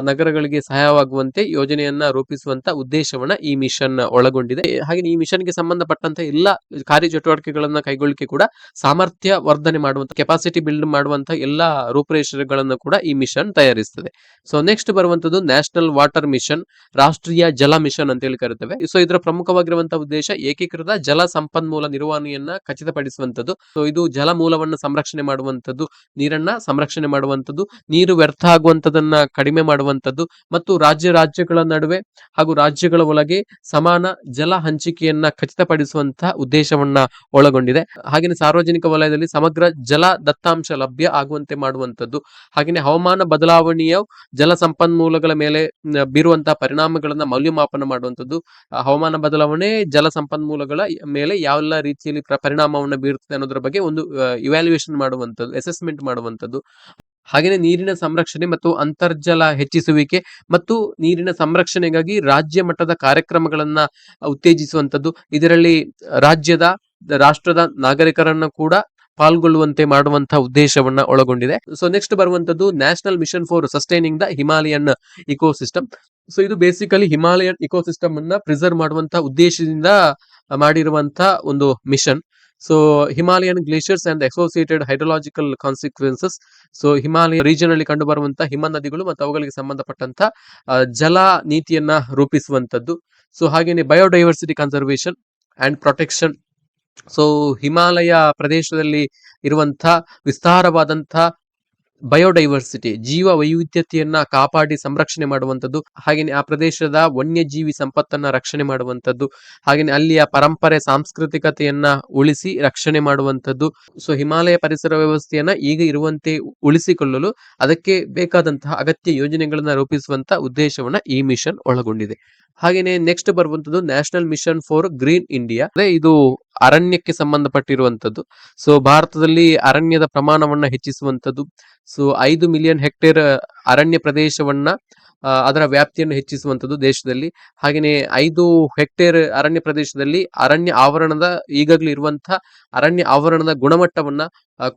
ನಗರಗಳಿಗೆ ಸಹಾಯವಾಗುವಂತೆ ಯೋಜನೆಯನ್ನ ರೂಪಿಸುವಂತ ಉದ್ದೇಶವನ್ನ ಈ ಮಿಷನ್ ಒಳಗೊಂಡಿದೆ. ಹಾಗೆ ಈ ಮಿಷನ್ಗೆ ಸಂಬಂಧಪಟ್ಟಂತ ಎಲ್ಲ ಕಾರ್ಯಚಟುವಟಿಕೆಗಳನ್ನ ಕೈಗೊಳ್ಳಿಕೆ ಕೂಡ ಸಾಮರ್ಥ್ಯ ವರ್ಧನೆ ಮಾಡುವಂತ, ಕೆಪಾಸಿಟಿ ಬಿಲ್ಡ್ ಮಾಡುವಂತ ಎಲ್ಲಾ ರೂಪುರೇಷೆಗಳನ್ನು ಕೂಡ ಈ ಮಿಷನ್ ತಯಾರಿಸ್ತದೆ. ಸೊ, ನೆಕ್ಸ್ಟ್ ಬರುವಂತದ್ದು ನ್ಯಾಷನಲ್ ವಾಟರ್ ಮಿಷನ್, ರಾಷ್ಟ್ರೀಯ ಜಲ ಮಿಷನ್ ಅಂತ ಹೇಳಿ ಕರಿತೇವೆ. ಸೊ, ಇದರ ಪ್ರಮುಖವಾಗಿರುವಂತಹ ಉದ್ದೇಶ ಏಕೀಕೃತ ಜಲ ಸಂಪನ್ಮೂಲ ನಿರ್ವಹಣೆಯನ್ನ ಖಚಿತಪಡಿಸುವಂತದ್ದು ಸೊ, ಇದು ಜಲ ಮೂಲವನ್ನು ಸಂರಕ್ಷಣೆ ಮಾಡುವಂತದ್ದು ನೀರನ್ನ ಸಂರಕ್ಷಣೆ ಮಾಡುವಂತದ್ದು ನೀರು ವ್ಯರ್ಥ ಆಗುವಂತದನ್ನ ಕಡಿಮೆ ಮಾಡುವಂತದ್ದು ಮತ್ತು ರಾಜ್ಯ ರಾಜ್ಯಗಳ ನಡುವೆ ಹಾಗೂ ರಾಜ್ಯಗಳ ಒಳಗೆ ಸಮಾನ ಜಲ ಹಂಚಿಕೆಯನ್ನ ಖಚಿತಪಡಿಸುವಂತಹ ಉದ್ದೇಶವನ್ನ ಒಳಗೊಂಡಿದೆ. ಹಾಗೆ ಸಾರ್ವಜನಿಕ ವಲಯದಲ್ಲಿ ಸಮಗ್ರ ಜಲ ದತ್ತಾಂಶ ಲಭ್ಯ ಆಗುವಂತೆ ಮಾಡುವಂತದ್ದು ಹಾಗೆಯೇ ಹವಾಮಾನ ಬದಲಾವಣೆಯ ಜಲ ಸಂಪನ್ಮೂಲಗಳ ಮೇಲೆ ಬೀರುವಂತಹ ಪರಿಣಾಮಗಳನ್ನ ಮೌಲ್ಯಮಾಪನ ಮಾಡುವಂತದ್ದು ಹವಾಮಾನ ಬದಲಾವಣೆ ಜಲ ಸಂಪನ್ಮೂಲಗಳ ಮೇಲೆ ಯಾವೆಲ್ಲ ರೀತಿಯಲ್ಲಿ ಪ್ರ- ಪರಿಣಾಮವನ್ನು ಬೀರುತ್ತದೆ ಅನ್ನೋದ್ರ ಬಗ್ಗೆ ಒಂದು ಇವ್ಯಾಲ್ಯೂಯೇಷನ್ ಮಾಡುವಂತದ್ದು ಅಸೆಸ್ಮೆಂಟ್ ಮಾಡುವಂತದ್ದು ಹಾಗೆಯೇ ನೀರಿನ ಸಂರಕ್ಷಣೆ ಮತ್ತು ಅಂತರ್ಜಲ ಹೆಚ್ಚಿಸುವಿಕೆ ಮತ್ತು ನೀರಿನ ಸಂರಕ್ಷಣೆಗಾಗಿ ರಾಜ್ಯ ಮಟ್ಟದ ಕಾರ್ಯಕ್ರಮಗಳನ್ನ ಉತ್ತೇಜಿಸುವಂತದ್ದು ಇದರಲ್ಲಿ ರಾಜ್ಯದ, ರಾಷ್ಟ್ರದ ನಾಗರಿಕರನ್ನ ಕೂಡ ಪಾಲ್ಗೊಳ್ಳುವಂತೆ ಮಾಡುವಂತಹ ಉದ್ದೇಶವನ್ನ ಒಳಗೊಂಡಿದೆ. ಸೊ ನೆಕ್ಸ್ಟ್ ಬರುವಂತದ್ದು national mission for sustaining the Himalayan ecosystem so ಇದು ಬೇಸಿಕಲಿ ಹಿಮಾಲಯನ್ ಇಕೋಸಿಸ್ಟಮ್ ಅನ್ನ ಪ್ರಿಸರ್ವ್ ಮಾಡುವಂತಹ ಉದ್ದೇಶದಿಂದ ಮಾಡಿರುವಂತಹ ಒಂದು mission so Himalayan glaciers and associated hydrological consequences so Himalaya region ಅಲ್ಲಿ ಕಂಡು ಬರುವಂತಹ ಹಿಮ ನದಿಗಳು ಮತ್ತು ಅವುಗಳಿಗೆ ಸಂಬಂಧಪಟ್ಟಂತ ಜಲ ನೀತಿಯನ್ನ ರೂಪಿಸುವಂತದ್ದು ಸೊ ಹಾಗೇನೆ biodiversity conservation and protection so Himalaya ಪ್ರದೇಶದಲ್ಲಿ ಇರುವಂತ ವಿಸ್ತಾರವಾದಂತ ಬಯೋಡೈವರ್ಸಿಟಿ ಜೀವ ವೈವಿಧ್ಯತೆಯನ್ನ ಕಾಪಾಡಿ ಸಂರಕ್ಷಣೆ ಮಾಡುವಂತದ್ದು ಹಾಗೆಯೇ ಆ ಪ್ರದೇಶದ ವನ್ಯಜೀವಿ ಸಂಪತ್ತನ್ನ ರಕ್ಷಣೆ ಮಾಡುವಂಥದ್ದು ಹಾಗೆಯೇ ಅಲ್ಲಿಯ ಪರಂಪರೆ, ಸಾಂಸ್ಕೃತಿಕತೆಯನ್ನ ಉಳಿಸಿ ರಕ್ಷಣೆ ಮಾಡುವಂತದ್ದು ಸೊ ಹಿಮಾಲಯ ಪರಿಸರ ವ್ಯವಸ್ಥೆಯನ್ನ ಈಗ ಇರುವಂತೆ ಉಳಿಸಿಕೊಳ್ಳಲು ಅದಕ್ಕೆ ಬೇಕಾದಂತಹ ಅಗತ್ಯ ಯೋಜನೆಗಳನ್ನ ರೂಪಿಸುವಂತ ಉದ್ದೇಶವನ್ನ ಈ ಮಿಷನ್ ಒಳಗೊಂಡಿದೆ. ಹಾಗೆಯೇ ನೆಕ್ಸ್ಟ್ ಬರುವಂತದ್ದು national mission for green India ಇದು ಅರಣ್ಯಕ್ಕೆ ಸಂಬಂಧಪಟ್ಟಿರುವಂತದ್ದು ಸೊ ಭಾರತದಲ್ಲಿ ಅರಣ್ಯದ ಪ್ರಮಾಣವನ್ನ ಹೆಚ್ಚಿಸುವಂತದ್ದು ಸೊ ಐದು ಮಿಲಿಯನ್ ಹೆಕ್ಟೇರ್ ಅರಣ್ಯ ಪ್ರದೇಶವನ್ನ ಅದರ ವ್ಯಾಪ್ತಿಯನ್ನು ಹೆಚ್ಚಿಸುವಂತದ್ದು ದೇಶದಲ್ಲಿ. ಹಾಗೆಯೇ ಐದು ಹೆಕ್ಟೇರ್ ಅರಣ್ಯ ಪ್ರದೇಶದಲ್ಲಿ ಅರಣ್ಯ ಆವರಣದ ಈಗಾಗಲೇ ಇರುವಂತಹ ಅರಣ್ಯ ಆವರಣದ ಗುಣಮಟ್ಟವನ್ನ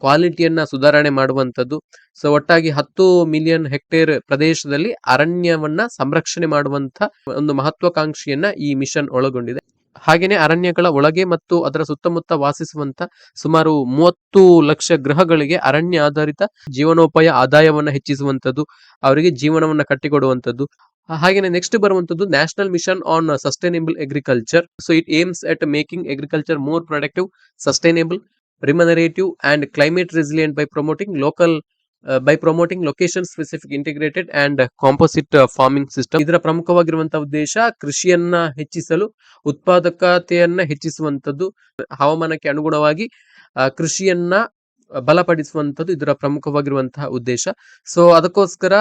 ಕ್ವಾಲಿಟಿಯನ್ನ ಸುಧಾರಣೆ ಮಾಡುವಂತದ್ದು ಸೊ ಒಟ್ಟಾಗಿ ಹತ್ತು ಮಿಲಿಯನ್ ಹೆಕ್ಟೇರ್ ಪ್ರದೇಶದಲ್ಲಿ ಅರಣ್ಯವನ್ನ ಸಂರಕ್ಷಣೆ ಮಾಡುವಂತ ಒಂದು ಮಹತ್ವಾಕಾಂಕ್ಷೆಯನ್ನ ಈ ಮಿಷನ್ ಒಳಗೊಂಡಿದೆ. ಹಾಗೇನೆ ಅರಣ್ಯಗಳ ಒಳಗೆ ಮತ್ತು ಅದರ ಸುತ್ತಮುತ್ತ ವಾಸಿಸುವಂತ ಸುಮಾರು ಮೂವತ್ತು ಲಕ್ಷ ಗ್ರಹಗಳಿಗೆ ಅರಣ್ಯ ಆಧಾರಿತ ಜೀವನೋಪಾಯ ಆದಾಯವನ್ನ ಹೆಚ್ಚಿಸುವಂತದ್ದು, ಅವರಿಗೆ ಜೀವನವನ್ನ ಕಟ್ಟಿಕೊಡುವಂತದ್ದು. ಹಾಗೇನೆ ನೆಕ್ಸ್ಟ್ ಬರುವಂತದ್ದು national mission on sustainable agriculture so it aims at making agriculture more productive sustainable remunerative and climate resilient by promoting local by promoting location specific integrated and composite farming system ಇದರ ಪ್ರಮುಖವಾಗಿರುವಂತಹ ಉದ್ದೇಶ ಕೃಷಿಯನ್ನ ಹೆಚ್ಚಿಸಲು, ಉತ್ಪಾದಕತೆಯನ್ನ ಹೆಚ್ಚಿಸುವಂತದ್ದು ಹವಾಮಾನಕ್ಕೆ ಅನುಗುಣವಾಗಿ ಕೃಷಿಯನ್ನ ಬಲಪಡಿಸುವಂತದ್ದು ಇದರ ಪ್ರಮುಖವಾಗಿರುವಂತಹ ಉದ್ದೇಶ. ಸೊ ಅದಕ್ಕೋಸ್ಕರ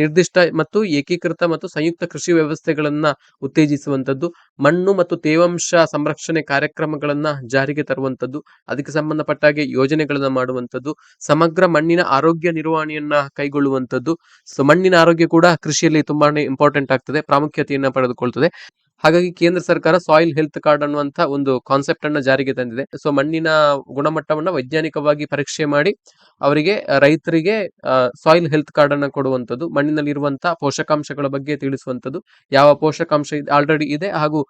ನಿರ್ದಿಷ್ಟ ಮತ್ತು ಏಕೀಕೃತ ಮತ್ತು ಸಂಯುಕ್ತ ಕೃಷಿ ವ್ಯವಸ್ಥೆಗಳನ್ನ ಉತ್ತೇಜಿಸುವಂತದ್ದು ಮಣ್ಣು ಮತ್ತು ತೇವಾಂಶ ಸಂರಕ್ಷಣೆ ಕಾರ್ಯಕ್ರಮಗಳನ್ನ ಜಾರಿಗೆ ತರುವಂತದ್ದು ಅದಕ್ಕೆ ಸಂಬಂಧಪಟ್ಟ ಹಾಗೆ ಯೋಜನೆಗಳನ್ನ ಮಾಡುವಂತದ್ದು ಸಮಗ್ರ ಮಣ್ಣಿನ ಆರೋಗ್ಯ ನಿರ್ವಹಣೆಯನ್ನ ಕೈಗೊಳ್ಳುವಂತದ್ದು ಸೊ ಮಣ್ಣಿನ ಆರೋಗ್ಯ ಕೂಡ ಕೃಷಿಯಲ್ಲಿ ತುಂಬಾನೇ ಇಂಪಾರ್ಟೆಂಟ್ ಆಗ್ತದೆ, ಪ್ರಾಮುಖ್ಯತೆಯನ್ನ ಪಡೆದುಕೊಳ್ತದೆ. ಹಾಗಾಗಿ ಕೇಂದ್ರ ಸರ್ಕಾರ ಸಾಯಿಲ್ ಹೆಲ್ತ್ ಕಾರ್ಡ್ ಅನ್ನುವಂತ ಒಂದು ಕಾನ್ಸೆಪ್ಟ್ ಅನ್ನ ಜಾರಿಗೆ ತಂದಿದೆ. ಸೊ ಮಣ್ಣಿನ ಗುಣಮಟ್ಟವನ್ನ ವೈಜ್ಞಾನಿಕವಾಗಿ ಪರೀಕ್ಷೆ ಮಾಡಿ ಅವರಿಗೆ, ರೈತರಿಗೆ ಸಾಯಿಲ್ ಹೆಲ್ತ್ ಕಾರ್ಡ್ ಅನ್ನ ಕೊಡುವಂತದ್ದು ಮಣ್ಣಿನಲ್ಲಿ ಇರುವಂತಹ ಪೋಷಕಾಂಶಗಳ ಬಗ್ಗೆ ತಿಳಿಸುವಂತದ್ದು ಯಾವ ಪೋಷಕಾಂಶ ಆಲ್ರೆಡಿ ಇದೆ ಹಾಗೂ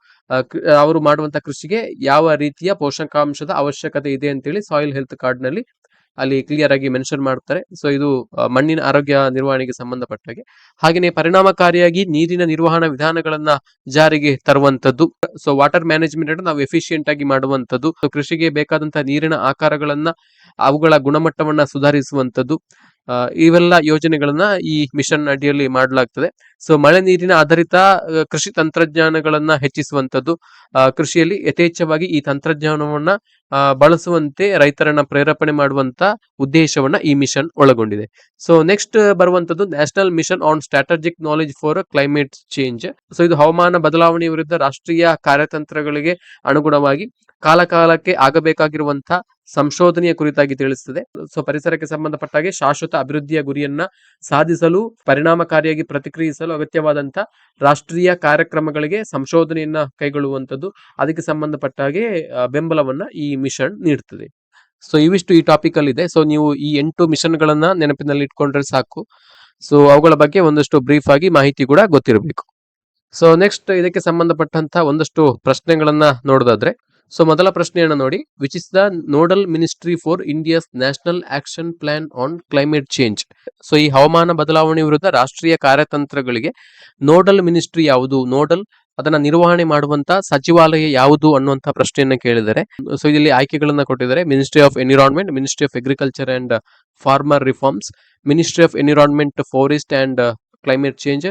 ಅವರು ಮಾಡುವಂತ ಕೃಷಿಗೆ ಯಾವ ರೀತಿಯ ಪೋಷಕಾಂಶದ ಅವಶ್ಯಕತೆ ಇದೆ ಅಂತೇಳಿ ಸಾಯಿಲ್ ಹೆಲ್ತ್ ಕಾರ್ಡ್ನಲ್ಲಿ ಅಲ್ಲಿ ಕ್ಲಿಯರ್ ಆಗಿ ಮೆನ್ಷನ್ ಮಾಡ್ತಾರೆ. ಸೊ ಇದು ಮಣ್ಣಿನ ಆರೋಗ್ಯ ನಿರ್ವಹಣೆಗೆ ಸಂಬಂಧಪಟ್ಟ ಹಾಗೆ ಹಾಗೆಯೇ ಪರಿಣಾಮಕಾರಿಯಾಗಿ ನೀರಿನ ನಿರ್ವಹಣಾ ವಿಧಾನಗಳನ್ನ ಜಾರಿಗೆ ತರುವಂತದ್ದು ಸೊ ವಾಟರ್ ಮ್ಯಾನೇಜ್ಮೆಂಟ್ ಅನ್ನು ನಾವು ಎಫಿಷಿಯೆಂಟ್ ಆಗಿ ಮಾಡುವಂತದ್ದು ಕೃಷಿಗೆ ಬೇಕಾದಂತಹ ನೀರಿನ ಆಕಾರಗಳನ್ನ ಅವುಗಳ ಗುಣಮಟ್ಟವನ್ನ ಸುಧಾರಿಸುವಂತದ್ದು ಇವೆಲ್ಲ ಯೋಜನೆಗಳನ್ನ ಈ ಮಿಷನ್ ಅಡಿಯಲ್ಲಿ ಮಾಡಲಾಗ್ತದೆ. ಸೊ ಮಳೆ ನೀರಿನ ಆಧಾರಿತ ಕೃಷಿ ತಂತ್ರಜ್ಞಾನಗಳನ್ನ ಹೆಚ್ಚಿಸುವಂತದ್ದು ಕೃಷಿಯಲ್ಲಿ ಯಥೇಚ್ಛವಾಗಿ ಈ ತಂತ್ರಜ್ಞಾನವನ್ನ ಬಳಸುವಂತೆ ರೈತರನ್ನ ಪ್ರೇರೇಪಣೆ ಮಾಡುವಂತ ಉದ್ದೇಶವನ್ನ ಈ ಮಿಷನ್ ಒಳಗೊಂಡಿದೆ. ಸೊ ನೆಕ್ಸ್ಟ್ ಬರುವಂತದ್ದು national mission on strategic knowledge for climate change so ಇದು ಹವಾಮಾನ ಬದಲಾವಣೆ ವಿರುದ್ಧ ರಾಷ್ಟ್ರೀಯ ಕಾರ್ಯತಂತ್ರಗಳಿಗೆ ಅನುಗುಣವಾಗಿ ಕಾಲಕಾಲಕ್ಕೆ ಆಗಬೇಕಾಗಿರುವಂತಹ ಸಂಶೋಧನೆಯ ಕುರಿತಾಗಿ ತಿಳಿಸುತ್ತದೆ ಸೊ, ಪರಿಸರಕ್ಕೆ ಸಂಬಂಧಪಟ್ಟ ಹಾಗೆ ಶಾಶ್ವತ ಅಭಿವೃದ್ಧಿಯ ಗುರಿಯನ್ನ ಸಾಧಿಸಲು, ಪರಿಣಾಮಕಾರಿಯಾಗಿ ಪ್ರತಿಕ್ರಿಯಿಸಲು ಅಗತ್ಯವಾದಂತ ರಾಷ್ಟ್ರೀಯ ಕಾರ್ಯಕ್ರಮಗಳಿಗೆ ಸಂಶೋಧನೆಯನ್ನ ಕೈಗೊಳ್ಳುವಂತದ್ದು ಅದಕ್ಕೆ ಸಂಬಂಧಪಟ್ಟ ಹಾಗೆ ಬೆಂಬಲವನ್ನ ಈ ಮಿಷನ್ ನೀಡುತ್ತದೆ ಸೊ, ಇವಿಷ್ಟು ಈ ಟಾಪಿಕ್ ಅಲ್ಲಿ ಇದೆ ಸೊ, ನೀವು ಈ ಎಂಟು ಮಿಷನ್ ಗಳನ್ನ ನೆನಪಿನಲ್ಲಿ ಇಟ್ಕೊಂಡ್ರೆ ಸಾಕು. ಸೊ, ಅವುಗಳ ಬಗ್ಗೆ ಒಂದಷ್ಟು ಬ್ರೀಫ್ ಆಗಿ ಮಾಹಿತಿ ಕೂಡ ಗೊತ್ತಿರಬೇಕು. ಸೊ, ನೆಕ್ಸ್ಟ್ ಇದಕ್ಕೆ ಸಂಬಂಧಪಟ್ಟಂತ ಒಂದಷ್ಟು ಪ್ರಶ್ನೆಗಳನ್ನ ನೋಡೋದಾದ್ರೆ ಸೊ ಮೊದಲ ಪ್ರಶ್ನೆಯನ್ನು ನೋಡಿ. Which is the nodal ministry for India's national action plan on climate change so ಈ ಹವಾಮಾನ ಬದಲಾವಣೆ ವಿರುದ್ಧ ರಾಷ್ಟ್ರೀಯ ಕಾರ್ಯತಂತ್ರಗಳಿಗೆ ನೋಡಲ್ ಮಿನಿಸ್ಟ್ರಿ ಯಾವುದು? ನೋಡಲ್ ಅದನ್ನ ನಿರ್ವಹಣೆ ಮಾಡುವಂತ ಸಚಿವಾಲಯ ಯಾವುದು ಅನ್ನುವಂತ ಪ್ರಶ್ನೆಯನ್ನು ಕೇಳಿದರೆ ಸೊ ಇಲ್ಲಿ ಆಯ್ಕೆಗಳನ್ನ ಕೊಟ್ಟಿದ್ದಾರೆ. Ministry of environment ministry of agriculture and farmer reforms ministry of environment forest and climate change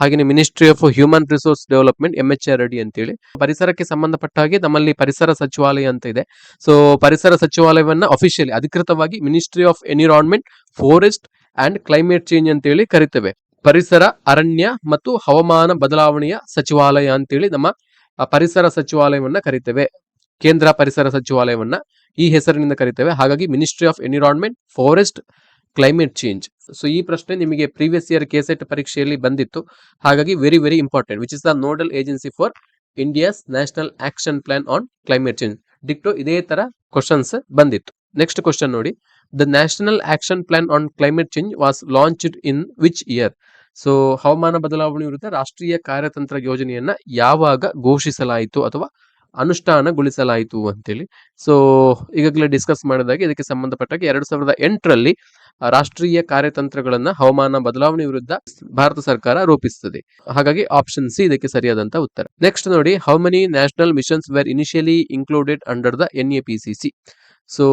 ಹಾಗೆಯೇ ministry of human resource development M H R D ಅಂತೇಳಿ. ಪರಿಸರಕ್ಕೆ ಸಂಬಂಧಪಟ್ಟ ಹಾಗೆ ನಮ್ಮಲ್ಲಿ ಪರಿಸರ ಸಚಿವಾಲಯ ಅಂತ ಇದೆ. ಸೊ ಪರಿಸರ ಸಚಿವಾಲಯವನ್ನ ಅಫಿಷಿಯಲಿ ಅಧಿಕೃತವಾಗಿ ministry of environment forest and climate change ಅಂತೇಳಿ ಕರಿತೇವೆ. ಪರಿಸರ, ಅರಣ್ಯ ಮತ್ತು ಹವಾಮಾನ ಬದಲಾವಣೆಯ ಸಚಿವಾಲಯ ಅಂತೇಳಿ ನಮ್ಮ ಪರಿಸರ ಸಚಿವಾಲಯವನ್ನ ಕರಿತೇವೆ. ಕೇಂದ್ರ ಪರಿಸರ ಸಚಿವಾಲಯವನ್ನ ಈ ಹೆಸರಿನಿಂದ ಕರಿತೇವೆ. ಹಾಗಾಗಿ ministry of environment forest climate change so ಈ ಪ್ರಶ್ನೆ ನಿಮಗೆ ಪ್ರೀವಿಯಸ್ ಇಯರ್ ಕೆಸೆಟ್ ಪರೀಕ್ಷೆಯಲ್ಲಿ ಬಂದಿತ್ತು. ಹಾಗಾಗಿ very very important which is the nodal agency for India's national action plan on climate change ಡಿಕ್ಟೋ ಇದೇ ತರ ಕ್ವಶನ್ಸ್ ಬಂದಿತ್ತು. ನೆಕ್ಸ್ಟ್ ಕ್ವಶನ್ ನೋಡಿ. The national action plan on climate change was launched in which year so ಹವಾಮಾನ ಬದಲಾವಣೆ ವಿರುದ್ಧ ರಾಷ್ಟ್ರೀಯ ಕಾರ್ಯತಂತ್ರ ಯೋಜನೆಯನ್ನ ಯಾವಾಗ ಘೋಷಿಸಲಾಯಿತು ಅಥವಾ ಅನುಷ್ಠಾನಗೊಳಿಸಲಾಯಿತು ಅಂತೇಳಿ. ಸೊ ಈಗಾಗಲೇ ಡಿಸ್ಕಸ್ ಮಾಡಿದಾಗ ಇದಕ್ಕೆ ಸಂಬಂಧಪಟ್ಟಾಗ ಎರಡು ಸಾವಿರದ ಎಂಟರಲ್ಲಿ ರಾಷ್ಟ್ರೀಯ ಕಾರ್ಯತಂತ್ರಗಳನ್ನ ಹವಾಮಾನ ಬದಲಾವಣೆ ವಿರುದ್ಧ ಭಾರತ ಸರ್ಕಾರ ರೂಪಿಸುತ್ತದೆ. ಹಾಗಾಗಿ ಆಪ್ಷನ್ ಸಿ ಇದಕ್ಕೆ ಸರಿಯಾದಂತ ಉತ್ತರ. ನೆಕ್ಸ್ಟ್ ನೋಡಿ how many national missions were initially included under the N A P C C so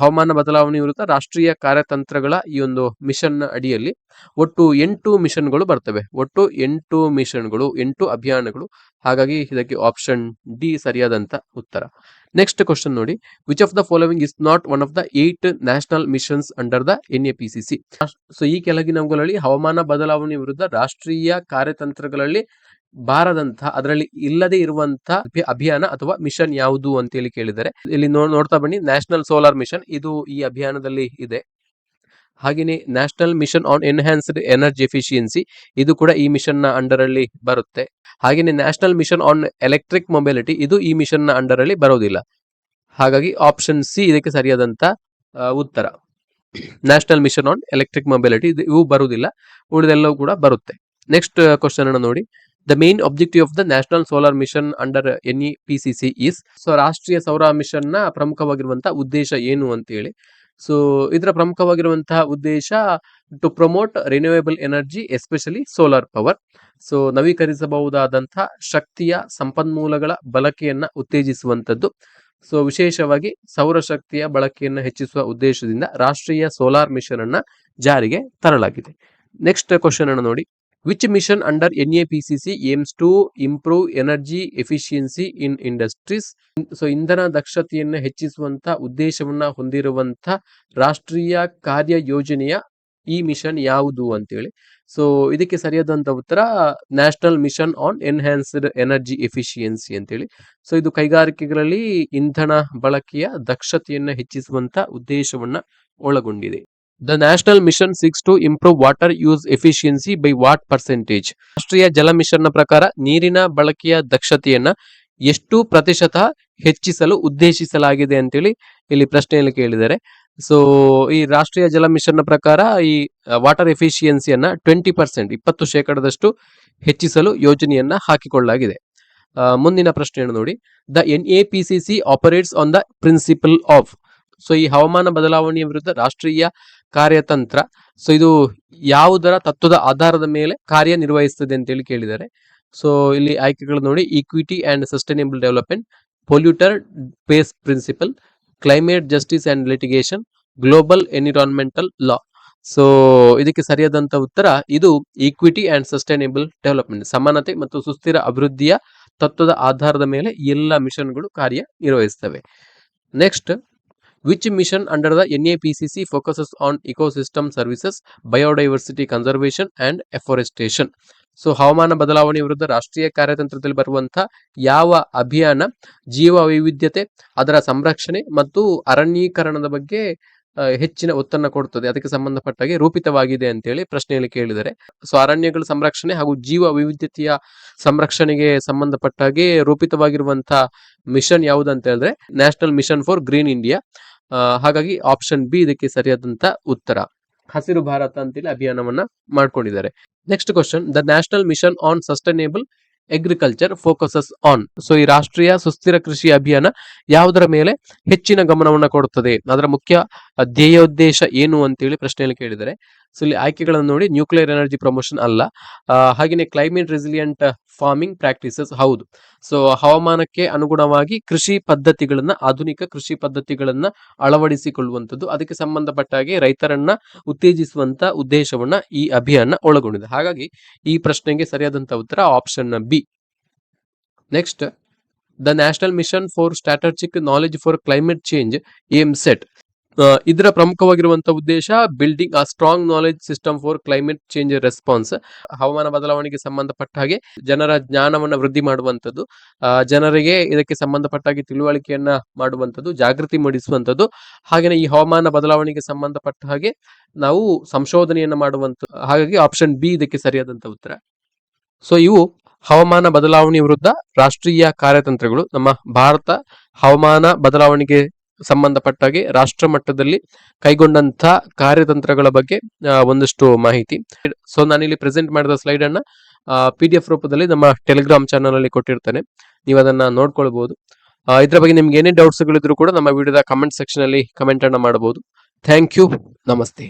ಹವಾಮಾನ ಬದಲಾವಣೆ ವಿರುದ್ಧ ರಾಷ್ಟ್ರೀಯ ಕಾರ್ಯತಂತ್ರಗಳ ಈ ಒಂದು ಮಿಷನ್ ಅಡಿಯಲ್ಲಿ ಒಟ್ಟು ಎಂಟು ಮಿಷನ್ಗಳು ಬರ್ತವೆ. ಒಟ್ಟು ಎಂಟು ಮಿಷನ್ಗಳು, ಎಂಟು ಅಭಿಯಾನಗಳು. ಹಾಗಾಗಿ ಇದಕ್ಕೆ ಆಪ್ಷನ್ ಡಿ ಸರಿಯಾದಂತ ಉತ್ತರ. ನೆಕ್ಸ್ಟ್ ಕ್ವಶನ್ ನೋಡಿ. Which of the following is not one of the eight national missions under the N A P C C so ಈ ಕೆಳಗಿನವುಗಳಲ್ಲಿ ಹವಾಮಾನ ಬದಲಾವಣೆ ವಿರುದ್ಧ ರಾಷ್ಟ್ರೀಯ ಕಾರ್ಯತಂತ್ರಗಳಲ್ಲಿ ಬಾರದಂತಹ ಅದರಲ್ಲಿ ಇಲ್ಲದೆ ಇರುವಂತಹ ಅಭಿಯಾನ ಅಥವಾ ಮಿಷನ್ ಯಾವುದು ಅಂತ ಹೇಳಿ ಕೇಳಿದರೆ, ಇಲ್ಲಿ ನೋಡ್ತಾ ಬನ್ನಿ, ನ್ಯಾಷನಲ್ ಸೋಲಾರ್ ಮಿಷನ್ ಇದು ಈ ಅಭಿಯಾನದಲ್ಲಿ ಇದೆ. ಹಾಗೆಯೇ national mission on enhanced energy efficiency ಇದು ಕೂಡ ಈ ಮಿಷನ್ನ ಅಂಡರ್ ಅಲ್ಲಿ ಬರುತ್ತೆ. ಹಾಗೆಯೇ national mission on electric mobility ಇದು ಈ ಮಿಷನ್ನ ಅಂಡರ್ ಅಲ್ಲಿ ಬರೋದಿಲ್ಲ. ಹಾಗಾಗಿ ಆಪ್ಷನ್ ಸಿ ಇದಕ್ಕೆ ಸರಿಯಾದಂತ ಉತ್ತರ. National mission on electric mobility ಇವು ಬರುವುದಿಲ್ಲ, ಉಳಿದೆಲ್ಲವೂ ಕೂಡ ಬರುತ್ತೆ. ನೆಕ್ಸ್ಟ್ ಕ್ವಶನ್ ಅನ್ನು ನೋಡಿ. The main objective solar mission under N E P C C so ರಾಷ್ಟ್ರೀಯ ಸೌರ ಮಿಷನ್ನ ಪ್ರಮುಖವಾಗಿರುವಂತಹ ಉದ್ದೇಶ ಏನು ಅಂತ ಹೇಳಿ ಸೊ ಇದರ ಪ್ರಮುಖವಾಗಿರುವಂತಹ ಉದ್ದೇಶ to promote renewable energy especially solar power so ನವೀಕರಿಸಬಹುದಾದಂತಹ ಶಕ್ತಿಯ ಸಂಪನ್ಮೂಲಗಳ ಬಳಕೆಯನ್ನ ಉತ್ತೇಜಿಸುವಂತದ್ದು ಸೊ ವಿಶೇಷವಾಗಿ ಸೌರಶಕ್ತಿಯ ಬಳಕೆಯನ್ನು ಹೆಚ್ಚಿಸುವ ಉದ್ದೇಶದಿಂದ ರಾಷ್ಟ್ರೀಯ ಸೋಲಾರ್ ಮಿಷನ್ ಅನ್ನ ಜಾರಿಗೆ ತರಲಾಗಿದೆ. ನೆಕ್ಸ್ಟ್ ಕ್ವಶನ್ ಅನ್ನು ನೋಡಿ. Which mission under N A to improve energy efficiency in industries so ಇಂಧನ ದಕ್ಷತೆಯನ್ನು ಹೆಚ್ಚಿಸುವಂತ ಉದ್ದೇಶವನ್ನ ಹೊಂದಿರುವಂತ ರಾಷ್ಟ್ರೀಯ ಕಾರ್ಯ ಯೋಜನೆಯ ಈ ಮಿಷನ್ ಯಾವುದು ಅಂತೇಳಿ ಸೊ ಇದಕ್ಕೆ ಸರಿಯಾದಂತ ಉತ್ತರ national mission on enhanced energy efficiency ಅಂತೇಳಿ ಸೊ ಇದು ಕೈಗಾರಿಕೆಗಳಲ್ಲಿ ಇಂಧನ ಬಳಕೆಯ ದಕ್ಷತೆಯನ್ನು ಹೆಚ್ಚಿಸುವಂತ ಉದ್ದೇಶವನ್ನ ಒಳಗೊಂಡಿದೆ the national mission seeks to improve water use efficiency by what percentage ರಾಷ್ಟ್ರೀಯ ಜಲ ಮಿಷನ್ನ ಪ್ರಕಾರ ನೀರಿನ ಬಳಕೆಯ ದಕ್ಷತೆಯನ್ನ ಎಷ್ಟು ಪ್ರತಿಶತ ಹೆಚ್ಚಿಸಲು ಉದ್ದೇಶಿಸಲಾಗಿದೆ ಅಂತೇಳಿ ಇಲ್ಲಿ ಪ್ರಶ್ನೆಯಲ್ಲಿ ಕೇಳಿದ್ದಾರೆ. ಸೊ ಈ ರಾಷ್ಟ್ರೀಯ ಜಲ ಮಿಷನ್ನ ಪ್ರಕಾರ ಈ ವಾಟರ್ ಎಫಿಷಿಯನ್ಸಿಯನ್ನ ಟ್ವೆಂಟಿ ಪರ್ಸೆಂಟ್ ಇಪ್ಪತ್ತು ಶೇಕಡದಷ್ಟು ಹೆಚ್ಚಿಸಲು ಯೋಜನೆಯನ್ನ ಹಾಕಿಕೊಳ್ಳಲಾಗಿದೆ. ಮುಂದಿನ ಪ್ರಶ್ನೆಯನ್ನು ನೋಡಿ. The N A P C C operates on the principle of so ಈ ಹವಾಮಾನ ಬದಲಾವಣೆಯ ವಿರುದ್ಧ ರಾಷ್ಟ್ರೀಯ ಕಾರ್ಯತಂತ್ರ ಸೊ ಇದು ಯಾವುದರ ತತ್ವದ ಆಧಾರದ ಮೇಲೆ ಕಾರ್ಯನಿರ್ವಹಿಸುತ್ತದೆ ಅಂತೇಳಿ ಕೇಳಿದ್ದಾರೆ. ಸೊ ಇಲ್ಲಿ ಆಯ್ಕೆಗಳು ನೋಡಿ equity and sustainable development polluter pays principle climate justice and litigation global environmental law so ಇದಕ್ಕೆ ಸರಿಯಾದಂತ ಉತ್ತರ, ಇದು ಈಕ್ವಿಟಿ ಅಂಡ್ ಸಸ್ಟೈನೇಬಲ್ ಡೆವಲಪ್ಮೆಂಟ್ ಸಮಾನತೆ ಮತ್ತು ಸುಸ್ಥಿರ ಅಭಿವೃದ್ಧಿಯ ತತ್ವದ ಆಧಾರದ ಮೇಲೆ ಎಲ್ಲ ಮಿಷನ್ಗಳು ಕಾರ್ಯ ನಿರ್ವಹಿಸ್ತವೆ next which mission under the N A P C C focuses on ecosystem services biodiversity conservation and afforestation so ಹವಾಮಾನ ಬದಲಾವಣೆ ವಿರುದ್ಧ ರಾಷ್ಟ್ರೀಯ ಕಾರ್ಯತಂತ್ರದಲ್ಲಿ ಬರುವಂತಹ ಯಾವ ಅಭಿಯಾನ ಜೀವ ವೈವಿಧ್ಯತೆ ಅದರ ಸಂರಕ್ಷಣೆ ಮತ್ತು ಅರಣ್ಯೀಕರಣದ ಬಗ್ಗೆ ಹೆಚ್ಚಿನ ಒತ್ತನ್ನು ಕೊಡುತ್ತದೆ ಅದಕ್ಕೆ ಸಂಬಂಧಪಟ್ಟಾಗೆ ರೂಪಿತವಾಗಿದೆ ಅಂತೇಳಿ ಪ್ರಶ್ನೆಯಲ್ಲಿ ಕೇಳಿದರೆ ಸೊ, ಅರಣ್ಯಗಳ ಸಂರಕ್ಷಣೆ ಹಾಗೂ ಜೀವ ವೈವಿಧ್ಯತೆಯ ಸಂರಕ್ಷಣೆಗೆ ಸಂಬಂಧಪಟ್ಟಾಗೆ ರೂಪಿತವಾಗಿರುವಂತಹ ಮಿಷನ್ ಯಾವುದು ಅಂತ ಹೇಳಿದ್ರೆ national mission for green India. ಹಾಗಾಗಿ ಆಪ್ಷನ್ ಬಿ ಇದಕ್ಕೆ ಸರಿಯಾದಂತ ಉತ್ತರ. ಹಸಿರು ಭಾರತ ಅಂತೇಳಿ ಅಭಿಯಾನವನ್ನ ಮಾಡ್ಕೊಂಡಿದ್ದಾರೆ. Next question the national mission on sustainable agriculture focuses on so ಈ ರಾಷ್ಟ್ರೀಯ ಸುಸ್ಥಿರ ಕೃಷಿ ಅಭಿಯಾನ ಯಾವುದರ ಮೇಲೆ ಹೆಚ್ಚಿನ ಗಮನವನ್ನು ಕೊಡುತ್ತದೆ? ಅದರ ಮುಖ್ಯ ಧ್ಯೇಯೋದ್ದೇಶ ಏನು ಅಂತೇಳಿ ಪ್ರಶ್ನೆಯಲ್ಲಿ ಕೇಳಿದರೆ ಸೊ ಇಲ್ಲಿ ಆಯ್ಕೆಗಳನ್ನು ನೋಡಿ ನ್ಯೂಕ್ಲಿಯರ್ ಎನರ್ಜಿ ಪ್ರಮೋಷನ್ ಅಲ್ಲ. ಹಾಗೆಯೇ ಕ್ಲೈಮೇಟ್ ರೆಸಿಲಿಯಂಟ್ ಫಾರ್ಮಿಂಗ್ ಪ್ರಾಕ್ಟೀಸಸ್ ಹೌದು. ಸೊ ಹವಾಮಾನಕ್ಕೆ ಅನುಗುಣವಾಗಿ ಕೃಷಿ ಪದ್ಧತಿಗಳನ್ನ, ಆಧುನಿಕ ಕೃಷಿ ಪದ್ಧತಿಗಳನ್ನ ಅಳವಡಿಸಿಕೊಳ್ಳುವಂಥದ್ದು, ಅದಕ್ಕೆ ಸಂಬಂಧಪಟ್ಟ ಹಾಗೆ ರೈತರನ್ನ ಉತ್ತೇಜಿಸುವಂತ ಉದ್ದೇಶವನ್ನ ಈ ಅಭಿಯಾನ ಒಳಗೊಂಡಿದೆ. ಹಾಗಾಗಿ ಈ ಪ್ರಶ್ನೆಗೆ ಸರಿಯಾದಂತ ಉತ್ತರ option B next the national mission for strategic knowledge for climate change aims at ಇದರ ಪ್ರಮುಖವಾಗಿರುವಂತಹ ಉದ್ದೇಶ building a strong knowledge system for climate change response ಹವಾಮಾನ ಬದಲಾವಣೆಗೆ ಸಂಬಂಧಪಟ್ಟ ಹಾಗೆ ಜನರ ಜ್ಞಾನವನ್ನು ವೃದ್ಧಿ ಮಾಡುವಂಥದ್ದು ಜನರಿಗೆ ಇದಕ್ಕೆ ಸಂಬಂಧಪಟ್ಟ ಹಾಗೆ ತಿಳುವಳಿಕೆಯನ್ನ ಮಾಡುವಂಥದ್ದು, ಜಾಗೃತಿ ಮೂಡಿಸುವಂಥದ್ದು ಹಾಗೆಯೇ ಈ ಹವಾಮಾನ ಬದಲಾವಣೆಗೆ ಸಂಬಂಧಪಟ್ಟ ಹಾಗೆ ನಾವು ಸಂಶೋಧನೆಯನ್ನ ಮಾಡುವಂತ ಹಾಗಾಗಿ ಆಪ್ಷನ್ ಬಿ ಇದಕ್ಕೆ ಸರಿಯಾದಂತಹ ಉತ್ತರ. ಸೊ ಇವು ಹವಾಮಾನ ಬದಲಾವಣೆ ವಿರುದ್ಧ ರಾಷ್ಟ್ರೀಯ ಕಾರ್ಯತಂತ್ರಗಳು. ನಮ್ಮ ಭಾರತ ಹವಾಮಾನ ಬದಲಾವಣೆಗೆ ಸಂಬಂಧಪಟ್ಟಾಗೆ ರಾಷ್ಟ್ರ ಮಟ್ಟದಲ್ಲಿ ಕೈಗೊಂಡಂತ ಕಾರ್ಯತಂತ್ರಗಳ ಬಗ್ಗೆ ಒಂದಷ್ಟು ಮಾಹಿತಿ. ಸೊ ನಾನಿಲ್ಲಿ ಪ್ರೆಸೆಂಟ್ ಮಾಡಿದ ಸ್ಲೈಡ್ ಅನ್ನ ಪಿ ಡಿ ಎಫ್ ರೂಪದಲ್ಲಿ ನಮ್ಮ ಟೆಲಿಗ್ರಾಮ್ ಚಾನಲ್ ಅಲ್ಲಿ ಕೊಟ್ಟಿರ್ತೇನೆ. ನೀವು ಅದನ್ನ ನೋಡ್ಕೊಳ್ಬಹುದು ಇದ್ರ ಬಗ್ಗೆ ನಿಮ್ಗೆ ಏನೇ ಡೌಟ್ಸ್ ಗಳಿದ್ರು ಕೂಡ ನಮ್ಮ ವಿಡಿಯೋದ ಕಮೆಂಟ್ ಸೆಕ್ಷನ್ ಅಲ್ಲಿ ಕಮೆಂಟ್ ಅನ್ನ ಮಾಡಬಹುದು. ಥ್ಯಾಂಕ್ ಯು ನಮಸ್ತೆ.